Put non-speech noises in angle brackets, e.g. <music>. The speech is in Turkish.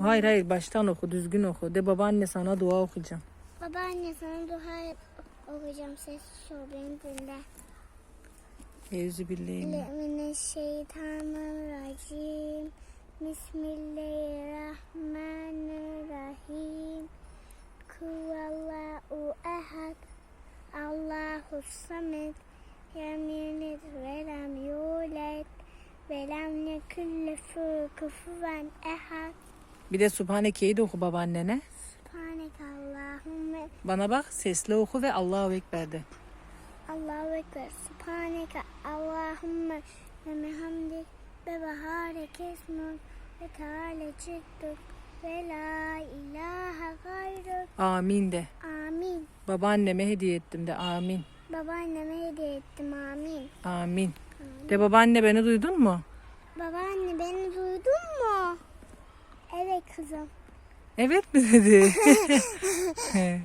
Hayır hayır baştan oku düzgün oku. De babaanne sana dua okuyacağım. Babaanne sana dua okuyacağım ses şu beni dinle. Euzubillahimineşşeytanirracim. Mineşşeytanirracim. Bismillahirrahmanirrahim. Kuvallahu ehad. Allahu samet. Lem yelid ve lem yulad. Ve lem yekun lehu kufuven ehad. Bir de Subhaneke'yi de oku babaannene. Subhaneke Allahümme Bana bak sesli oku ve Allahu Ekber de. Allahu Ekber. Subhaneke Allahümme ve mehamdik ve baharek esmuk ve teala çıktık ve la ilahe gayruk. Amin de. Amin. Babaanneme hediye ettim de amin. Babaanneme hediye ettim amin. Amin. De babaanne beni duydun mu? Babaanne beni duydun mu? Kızım. Evet mi dedi? <laughs>